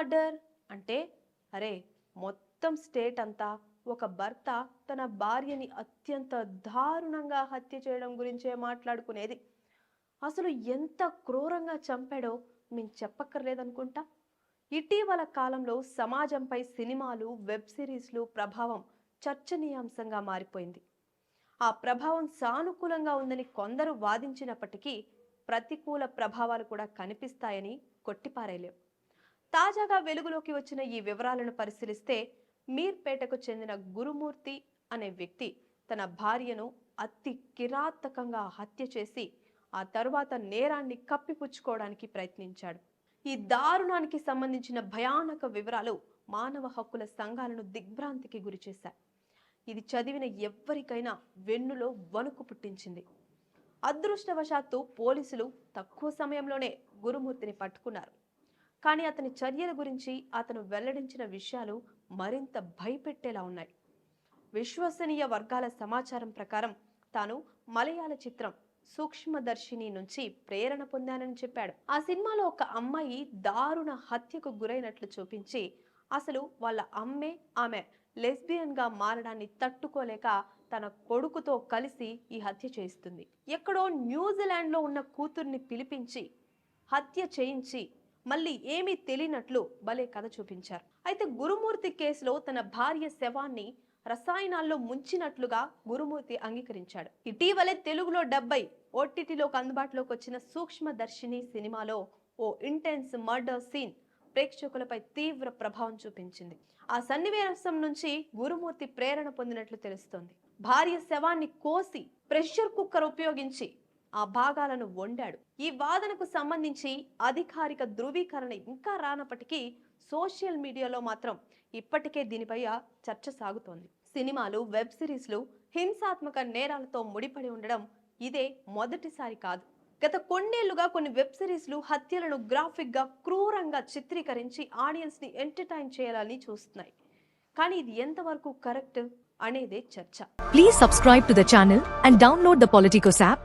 అంటే అరే మొత్తం స్టేట్ అంతా ఒక భర్త తన భార్యని అత్యంత దారుణంగా హత్య చేయడం గురించే మాట్లాడుకునేది. అసలు ఎంత క్రూరంగా చంపాడో మేము చెప్పక్కర్లేదనుకుంటా? ఇటీవల కాలంలో సమాజంపై సినిమాలు వెబ్ సిరీస్లు ప్రభావం చర్చనీయాంశంగా మారిపోయింది. ఆ ప్రభావం సానుకూలంగా ఉందని కొందరు వాదించినప్పటికీ ప్రతికూల ప్రభావాలు కూడా కనిపిస్తాయని కొట్టిపారేలేం తాజాగా వెలుగులోకి వచ్చిన ఈ వివరాలను పరిశీలిస్తే మీర్పేటకు చెందిన గురుమూర్తి అనే వ్యక్తి తన భార్యను అతి కిరాతకంగా హత్య చేసి ఆ తరువాత నేరాన్ని కప్పిపుచ్చుకోవడానికి ప్రయత్నించాడు. ఈ దారుణానికి సంబంధించిన భయానక వివరాలు మానవ హక్కుల సంఘాలను దిగ్భ్రాంతికి గురిచేశాయి ఇది చదివిన ఎవ్వరికైనా వెన్నులో వణుకు పుట్టించింది. అదృష్టవశాత్తు పోలీసులు తక్కువ సమయంలోనే గురుమూర్తిని పట్టుకున్నారు. కానీ అతని చర్యల గురించి అతను వెల్లడించిన విషయాలు మరింత భయపెట్టేలా ఉన్నాయి. విశ్వసనీయ వర్గాల సమాచారం ప్రకారం తాను మలయాళ చిత్రం సూక్ష్మదర్శిని నుంచి ప్రేరణ పొందానని చెప్పాడు. ఆ సినిమాలో ఒక అమ్మాయి దారుణ హత్యకు గురైనట్లు చూపించి అసలు వాళ్ళ అమ్మే ఆమె లెస్బియన్గా మారడాన్ని తట్టుకోలేక తన కొడుకుతో కలిసి ఈ హత్య చేస్తుంది ఎక్కడో న్యూజిలాండ్లో ఉన్న కూతుర్ని పిలిపించి హత్య చేయించి మళ్ళీ ఏమీ తెలియనట్లు భలే కథ చూపించారు. అయితే గురుమూర్తి కేసులో తన భార్య శవాన్ని రసాయనాల్లో ముంచినట్లుగా గురుమూర్తి అంగీకరించాడు. ఇటీవలే తెలుగులో డెబ్బై ఓటీటీలోకి అందుబాటులోకి వచ్చిన సూక్ష్మదర్శిని సినిమాలో ఓ ఇంటెన్స్ మర్డర్ సీన్ ప్రేక్షకులపై తీవ్ర ప్రభావం చూపించింది. ఆ సన్నివేశం నుంచి గురుమూర్తి ప్రేరణ పొందినట్లు తెలుస్తోంది. భార్య శవాన్ని కోసి ప్రెషర్ కుక్కర్ ఉపయోగించి ఆ భాగాలను వండాడు. ఈ వాదనకు సంబంధించి అధికారిక ధృవీకరణ ఇంకా రానప్పటికీ సోషల్ మీడియాలో మాత్రం ఇప్పటికే దీనిపై చర్చ సాగుతోంది. సినిమాలు వెబ్ సిరీస్లు హింసాత్మక నేరాలతో ముడిపడి ఉండడం ఇదే మొదటిసారి కాదు. గత కొన్నేళ్ళుగా కొన్ని వెబ్ సిరీస్లు హత్యలను గ్రాఫిక్గా క్రూరంగా చిత్రీకరించి ఆడియన్స్ని ఎంటర్టైన్ చేయాలని చూస్తున్నాయి. కానీ ఇది ఎంతవరకు కరెక్ట్ అనేదే చర్చ. Please subscribe to the channel and download the Politicos app